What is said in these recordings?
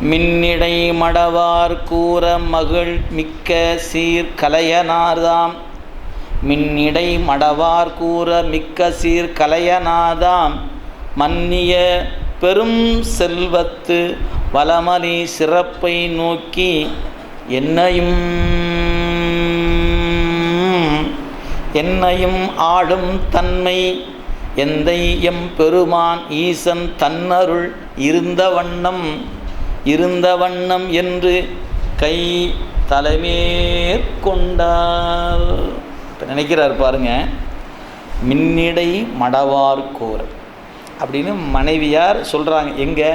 மின்னிடை மடவார் கூற மகிழ் மிக்க சீர் கலையனார்தாம். மின்னிடை மடவார் கூற மிக்க சீர் கலையனாதாம் மன்னிய பெரும் செல்வத்து வளமலி சிறப்பை நோக்கி என்னையும் என்னையும் ஆடும் தன்மை எந்தை எம் பெருமான் ஈசன் தன்னருள் இருந்த வண்ணம். இருந்த வண்ணம் என்று கை தலைமேற்கொண்டார் இப்போ நினைக்கிறார் பாருங்க. மின்னிடை மடவார்கோர் அப்படின்னு மனைவியார் சொல்கிறாங்க எங்கே?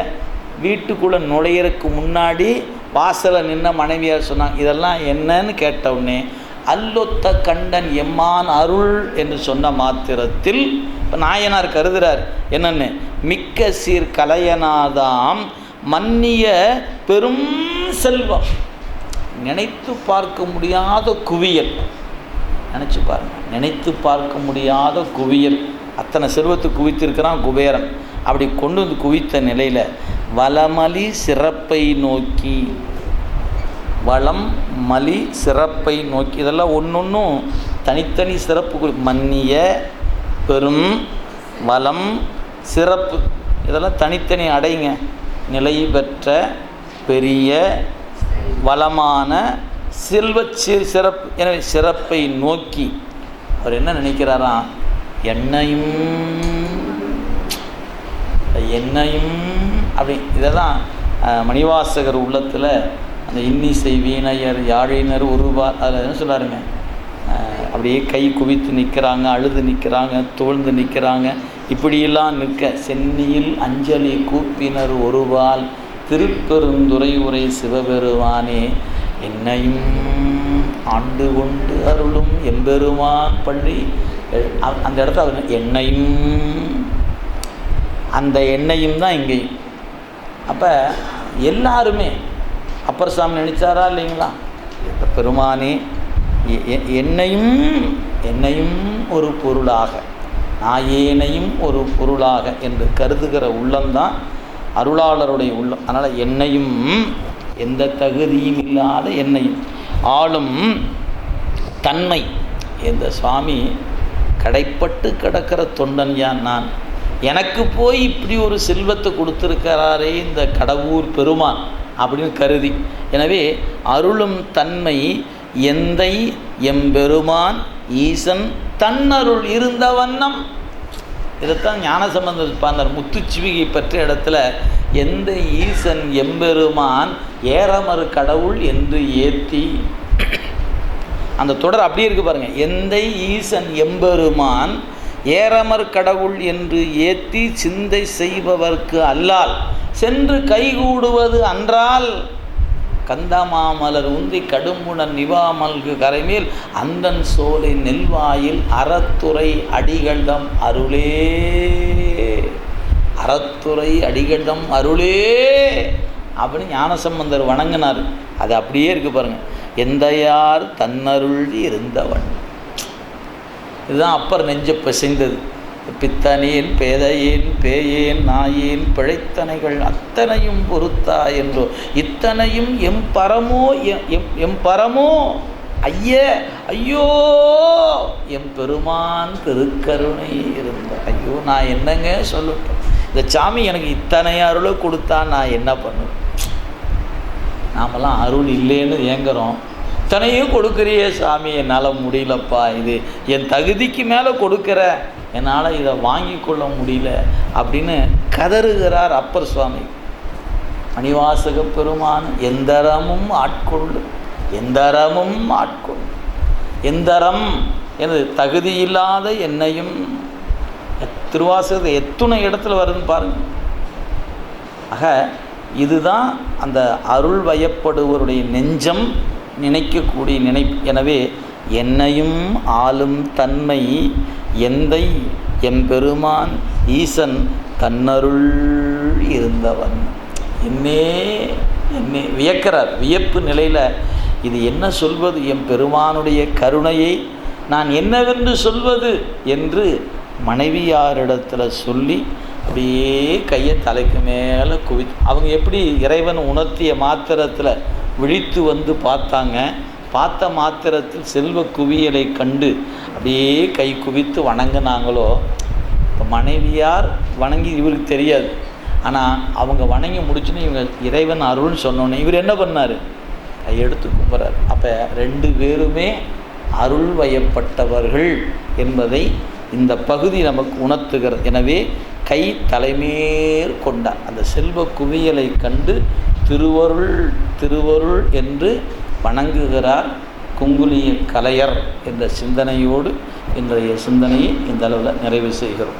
வீட்டுக்குள்ளே நுழையிறதுக்கு முன்னாடி வாசலை நின்ன மனைவியார் சொன்னாங்க. இதெல்லாம் என்னன்னு கேட்டவுடனே அல்லொத்த கண்டன் எம்மான் அருள் என்று சொன்ன மாத்திரத்தில் இப்போ நாயனார் கருதுகிறார் என்னென்னு? மிக்க சீர் கலையனாதாம் மன்னிய பெரும் செல்வம். நினைத்து பார்க்க முடியாத குவியல். நினச்சி பாருங்க. நினைத்து பார்க்க முடியாத குவியல். அத்தனை செல்வத்தை குவித்திருக்கிறான் குபேரன். அப்படி கொண்டு வந்து குவித்த நிலையில் வளமலி சிறப்பை நோக்கி. வளம் மலி சிறப்பை நோக்கி. இதெல்லாம் ஒன்றொன்றும் தனித்தனி சிறப்பு மன்னிய பெரும் வளம் சிறப்பு. இதெல்லாம் தனித்தனி அடைங்க. நிலை பெற்ற பெரிய வளமான செல்வ சிறப்பு எனவே சிறப்பை நோக்கி அவர் என்ன நினைக்கிறாராம்? என்னையும் என்னையும் அப்படி இதை தான் மணிவாசகர் உள்ளத்தில் அந்த இன்னிசை வீணையர் யாழினர் உருவார் அதில் என்ன சொல்லாருங்க அப்படியே கை குவித்து நிற்கிறாங்க அழுது நிற்கிறாங்க தோழ்ந்து நிற்கிறாங்க இப்படியெல்லாம் நிற்க சென்னியில் அஞ்சலி கூப்பினர் ஒருவால் திருப்பெருந்துறை உரை சிவபெருமானே என்னையும் ஆண்டு கொண்டு அருளும் எம்பெருமான் பள்ளி. அ- அந்த இடத்துல அவர் என்னையும் அந்த எண்ணையும் தான் இங்கேயும் அப்போ எல்லாருமே அப்பர் சாமி நினைச்சாரா இல்லைங்களா? இந்த பெருமானே எ- எ- என்னையும் என்னையும் ஒரு பொருளாக. நாயேனையும் ஒரு பொருளாக என்று கருதுகிற உள்ளம்தான் அருளாளருடைய உள்ளம். அதனால் என்னையும் எந்த தகுதியும் இல்லாத என்னையும் ஆளும் தன்மை. இந்த சுவாமி கடைப்பட்டு கிடக்கிற தொண்டன் யான் நான்? எனக்கு போய் இப்படி ஒரு செல்வத்தை கொடுத்துருக்கிறாரே இந்த கடவுர் பெருமான் அப்படின்னு கருதி. எனவே அருளும் தன்மை எந்தை எம்பெருமான் ஈசன் தன்னருள் இருந்த வண்ணம். இதைத்தான் ஞானசம்பந்தர் பாந்தார் முத்துச்சிவிகை பெற்ற இடத்துல எந்த ஈசன் எம்பெருமான் ஏறமறு கடவுள் என்று ஏத்தி? அந்த தொடர் அப்படியே இருக்கு பாருங்க. எந்த ஈசன் எம்பெருமான் ஏறமர் கடவுள் என்று ஏத்தி சிந்தை செய்பவர்க்கு அல்லால் சென்று கைகூடுவது அன்றால் கந்தமாமலர் உந்தி கடும்புணர் நிவாமல்கு கரைமேல் அந்தன் சோலை நெல்வாயில் அறத்துறை அடிகண்டம் அருளே. அறத்துறை அடிகண்டம் அருளே அப்படின்னு ஞானசம்பந்தர் வணங்கினார். அது அப்படியே இருக்கு பாருங்க. எந்தையார் தன்னருள் இருந்தவன். இதுதான் அப்பர் நெஞ்ச பிசைந்தது. பித்தனேன் பேதையேன் பேயேன் நாயின் பிழைத்தனைகள் அத்தனையும் பொறுத்தா என்றோ. இத்தனையும் எம் பரமோ எம் எம் எம் பரமோ ஐய ஐயோ எம் பெருமான் திருக்கருணை இருந்த. ஐயோ நான் என்னங்க சொல்லட்டும் இந்த சாமி எனக்கு இத்தனை அருளை கொடுத்தா நான் என்ன பண்ணுவேன்? நாமெல்லாம் அருள் இல்லைன்னு ஏங்குறோம். இத்தனையும் கொடுக்குறியே சாமி என்னால் முடியலப்பா இது. என் தகுதிக்கு மேலே கொடுக்குற என்னால் இதை வாங்கி கொள்ள முடியல அப்படின்னு கதறுகிறார் அப்பர் சுவாமி. மணிவாசக பெருமான் எந்தரமும் ஆட்கொள்ளு எந்தரமும் ஆட்கொள்ளு எந்தரம் எனது தகுதி இல்லாத என்னையும் திருவாசகத்தை எத்துணை இடத்துல வருதுன்னு பாருங்கள் ஆக இதுதான் அந்த அருள் வயப்படுவருடைய நெஞ்சம் நினைக்கக்கூடிய நினை எனவே என்னையும் ஆளும் தன்மை எந்தை? எம்பெருமான் ஈசன் தன்னருள் இருந்தவன். என்னே என்னே. வியக்கிறார். வியப்பு நிலையில் இது என்ன சொல்வது? என் பெருமானுடைய கருணையை நான் என்னவென்று சொல்வது? என்று மனைவியாரிடத்தில் சொல்லி அப்படியே கையை தலைக்கு மேலே குவி அவங்க எப்படி இறைவன் உணர்த்திய மாத்திரத்தில் விழித்து வந்து பார்த்தாங்க. பார்த்த மாத்திரத்தில் செல்வ குவியலை கண்டு அப்படியே கை குவித்து வணங்கினாங்களோ? இப்போ மனைவியார் வணங்கி இவருக்கு தெரியாது. ஆனால் அவங்க வணங்கி முடிச்சுன்னு இவங்க இறைவன் அருள்னு சொன்னோன்னே இவர் என்ன பண்ணார்? கையெடுத்து கும்புறார். அப்போ ரெண்டு பேருமே அருள் வயப்பட்டவர்கள் என்பதை இந்த பகுதி நமக்கு உணர்த்துகிறது. எனவே கை தலைமேல் கொண்ட அந்த செல்வ குவியலை கண்டு திருவருள் திருவருள் என்று வணங்குகிறார் குங்குலிய கலையர் என்ற சிந்தனையோடு இன்றைய சிந்தனையை இந்த அளவில் நிறைவு செய்கிறோம்.